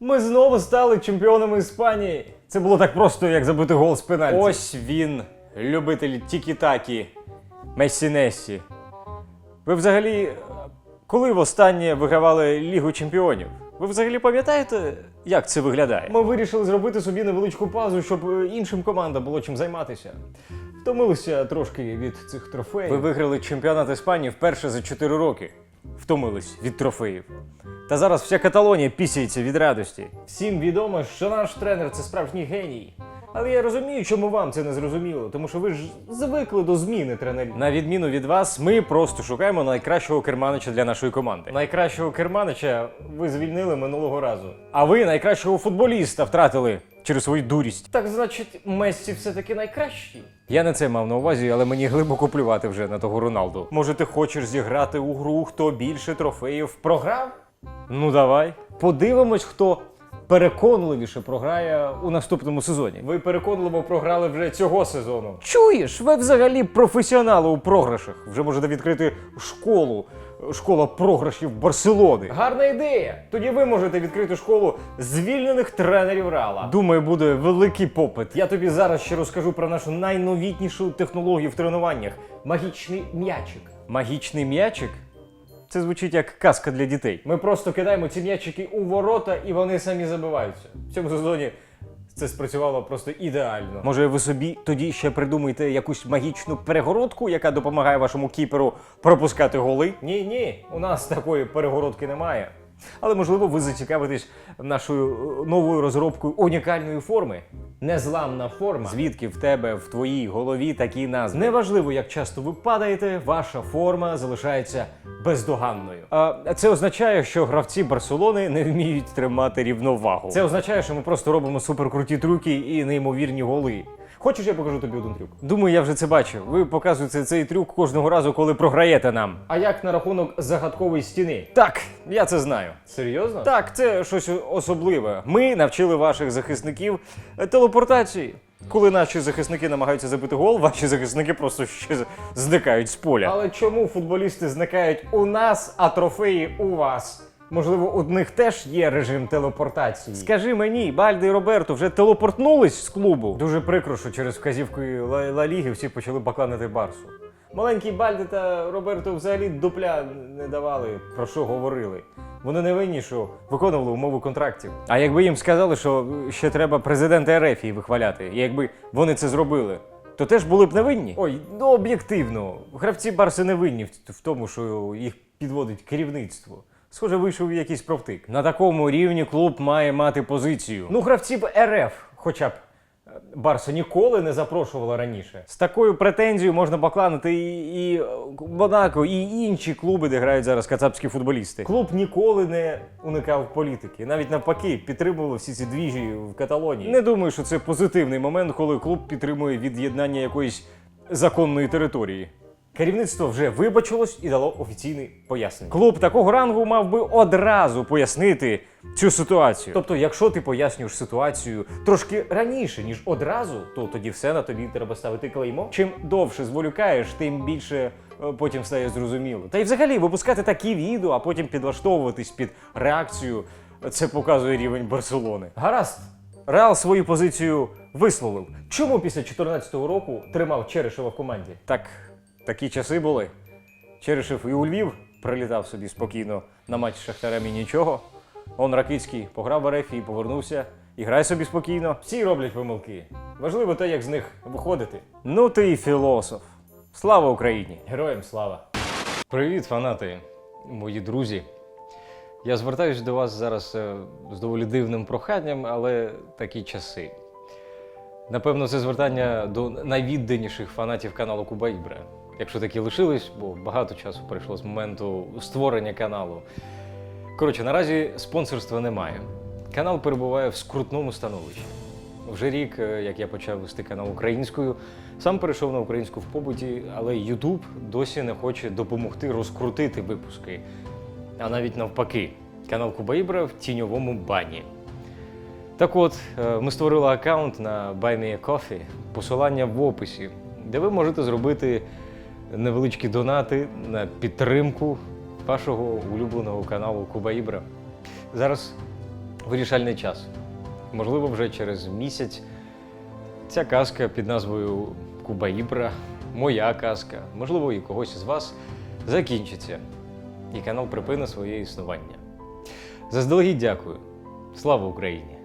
Ми знову стали чемпіонами Іспанії. Це було так просто, як забити гол з пенальті. Ось він, любитель тікі-такі, Мессі-Несі. Ви взагалі, коли востаннє вигравали Лігу Чемпіонів? Ви взагалі пам'ятаєте, як це виглядає? Ми вирішили зробити собі невеличку паузу, щоб іншим командам було чим займатися. Втомилися трошки від цих трофеїв. Ви виграли чемпіонат Іспанії вперше за 4 роки. Втомились від трофеїв. Та зараз вся Каталонія пісяється від радості. Всім відомо, що наш тренер це справжній геній. Але я розумію, чому вам це не зрозуміло, тому що ви ж звикли до зміни тренерів. На відміну від вас, ми просто шукаємо найкращого керманича для нашої команди. Найкращого керманича ви звільнили минулого разу. А ви найкращого футболіста втратили через свою дурість. Так значить, Мессі все-таки найкращий. Я не це мав на увазі, але мені глибоко плювати вже на того Роналду. Може, ти хочеш зіграти у гру, хто більше трофеїв програв? Ну давай. Подивимось, хто переконливіше програє у наступному сезоні. Ви переконливо програли вже цього сезону. Чуєш, ви взагалі професіонали у програшах. Вже можете відкрити школу. Школа програшів Барселони. Гарна ідея. Тоді ви можете відкрити школу звільнених тренерів Рала. Думаю, буде великий попит. Я тобі зараз ще розкажу про нашу найновітнішу технологію в тренуваннях магічний м'ячик. Магічний м'ячик? Це звучить як казка для дітей. Ми просто кидаємо ці м'ячики у ворота і вони самі забиваються. В цьому сезоні це спрацювало просто ідеально. Може, ви собі тоді ще придумаєте якусь магічну перегородку, яка допомагає вашому кіперу пропускати голи? Ні, ні, у нас такої перегородки немає. Але можливо, ви зацікавитесь нашою е, новою розробкою унікальної форми. Незламна форма. Звідки в тебе в твоїй голові такі назви? Неважливо, як часто ви падаєте, ваша форма залишається бездоганною. А це означає, що гравці Барселони не вміють тримати рівновагу. Це означає, що ми просто робимо суперкруті трюки і неймовірні голи. Хочеш, я покажу тобі один трюк? Думаю, я вже це бачив. Ви показуєте цей трюк кожного разу, коли програєте нам. А як на рахунок загадкової стіни? Так, я це знаю. Серйозно? Так, це щось особливе. Ми навчили ваших захисників е, телепортації. Коли наші захисники намагаються забити гол, ваші захисники просто ще зникають з поля. Але чому футболісти зникають у нас, а трофеї у вас? Можливо, у них теж є режим телепортації. Скажи мені, Бальди і Роберто вже телепортнулись з клубу. Дуже прикро, що через вказівку Ла, Ла Ліги всі почали бакланити Барсу. Маленькі Бальди та Роберто взагалі дупля не давали, про що говорили. Вони не винні, що виконували умови контрактів. А якби їм сказали, що ще треба президента Ерефії вихваляти, і якби вони це зробили, то теж були б не винні. Ой, ну об'єктивно, гравці Барси не винні в тому, що їх підводить керівництво. Схоже, вийшов якийсь провтик. На такому рівні клуб має мати позицію. Ну, гравці б РФ, хоча б. е, Барса ніколи не запрошувала раніше. З такою претензією можна покланити і, і Монако, і інші клуби, де грають зараз кацапські футболісти. Клуб ніколи не уникав політики. Навіть навпаки, підтримували всі ці двіжі в Каталонії. Не думаю, що це позитивний момент, коли клуб підтримує від'єднання якоїсь законної території. Керівництво вже вибачилось і дало офіційне пояснення. Клуб такого рангу мав би одразу пояснити цю ситуацію. Тобто, якщо ти пояснюєш ситуацію трошки раніше, ніж одразу, то тоді все на тобі треба ставити клеймо. Чим довше зволікаєш, тим більше е, потім стає зрозуміло. Та й взагалі випускати такі відео, а потім підлаштовуватись під реакцію. Це показує рівень Барселони. Гаразд. Реал свою позицію висловив. Чому після 2014 року тримав Черешева в команді? Так, такі часи були. Черешев і у Львів прилітав собі спокійно на матч з Шахтарем і нічого. Он Ракицький пограв в Арефі і повернувся. І грай собі спокійно. Всі роблять помилки. Важливо те, як з них виходити. Ну ти і філософ. Слава Україні! Героям слава! Привіт, фанати, мої друзі. Я звертаюся до вас зараз е, з доволі дивним проханням, але такі часи. Напевно, це звертання до найвідданіших фанатів каналу Куба Ібра. Якщо такі лишились, бо багато часу пройшло з моменту створення каналу. Коротше, наразі спонсорства немає. Канал перебуває в скрутному становищі. Вже рік, е, як я почав вести канал українською, сам перейшов на українську в побуті, але YouTube досі не хоче допомогти розкрутити випуски. А навіть навпаки, канал Кубаїбра в тіньовому бані. Так от, е, ми створили аккаунт на Buy Me a Coffee, посилання в описі, де ви можете зробити невеличкі донати на підтримку вашого улюбленого каналу Куба Ібра. Зараз вирішальний час. Можливо, вже через місяць ця казка під назвою Куба Ібра, моя казка, можливо, і когось із вас закінчиться, і канал припине своє існування. Заздалегідь дякую. Слава Україні!